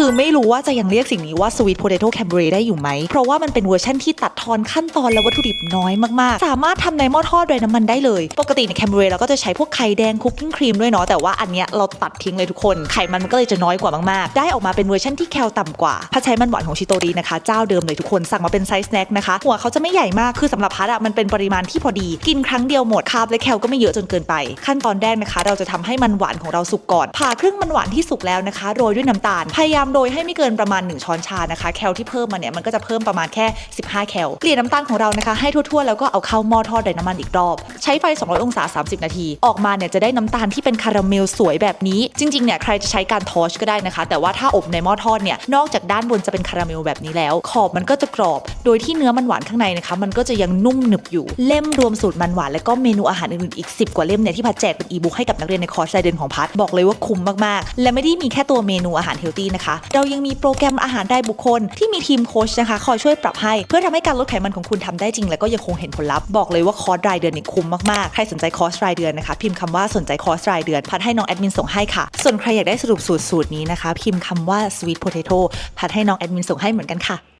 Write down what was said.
คือไม่รู้ว่าจะยังเรียกสิ่งนี้ว่า sweet potato cambray ได้อยู่ไหม เพราะว่ามันเป็นเวอร์ชันที่ตัดทอนขั้นตอนและวัตถุดิบน้อยมากๆ สามารถทำในหม้อทอดไร้น้ำมันได้เลย ปกติใน cambray เราก็จะใช้พวกไข่แดงคุกกิ้งครีมด้วยเนาะแต่ว่าอันเนี้ยเราตัดทิ้งเลยทุกคนไขมันมันก็เลยจะน้อยกว่ามากๆ ได้ออกมาเป็นเวอร์ชันที่แคลต่ำกว่าพัดใช้มันหวานของชิโตรีนะคะเจ้าเดิมเลยทุกคนสั่งมาเป็นไซส์แน็คนะคะหัวเขาจะไม่ใหญ่มากคือสำหรับพัดอะมันเป็นปริมาณที่พอดีกินครั้งเดียวหมดคาร์บและแคลก็ไม่เยอะจนเกินไป ขั้นตอนแรกนะคะ เราจะทำให้มันหวานของเราสุกก่อนผ่าครึ่งมันหวานที่สุกแล้วนะคะโรยด้วยน้ำตาลพยายามโดยให้ไม่เกินประมาณ 1 ช้อนชานะคะ แคลที่เพิ่มมาเนี่ยมันก็จะเพิ่มประมาณแค่ 15 แคลเกลี่ยน้ำตาลของเรานะคะให้ทั่วๆแล้วก็เอาเข้าหม้อทอดไดน้ำมันอีกรอบ ใช้ไฟ 200 องศา 30 นาที ออกมาเนี่ยจะได้น้ำตาลที่เป็นคาราเมลสวยแบบนี้ จริงๆเนี่ยใครจะใช้การทอชก็ได้นะคะ แต่ว่าถ้าอบในหม้อทอดเนี่ยนอกจากด้านบนจะเป็นคาราเมลแบบนี้แล้ว ขอบมันก็จะกรอบ โดยที่เนื้อมันหวานข้างในนะคะ มันก็จะยังนุ่มหนึบอยู่ เล่มรวมสูตรมันหวานและก็เมนูอาหารอื่นๆอีก 10 กว่าเล่มเนี่ยที่พัดแจกเป็นอีบุ๊กให้กับนักเรียนในคอร์สรายเดือนของพัดบอกเลยว่าคุ้มมากๆ และไม่ได้มีแค่ตัวเมนูอาหารเฮลตี้นะคะ เรายังมีโปรแกรมอาหารรายบุคคลที่มีทีมโค้ชนะคะคอยช่วยปรับให้ เพื่อทำให้การลดไขมันของคุณทำได้จริง และก็ยังคงเห็นผลลัพธ์บอกเลยว่าคอร์สรายเดือนนี่คุ้มมากๆใครสนใจคอร์สรายเดือนนะคะพิมพ์คำว่าสนใจคอร์สรายเดือนพัดให้น้องแอดมินส่งให้ค่ะส่วนใครอยากได้สรุปสูตรสูตรนี้นะคะพิมพ์คำว่า sweet potato พัดให้น้องแอดมินส่งให้เหมือนกันค่ะ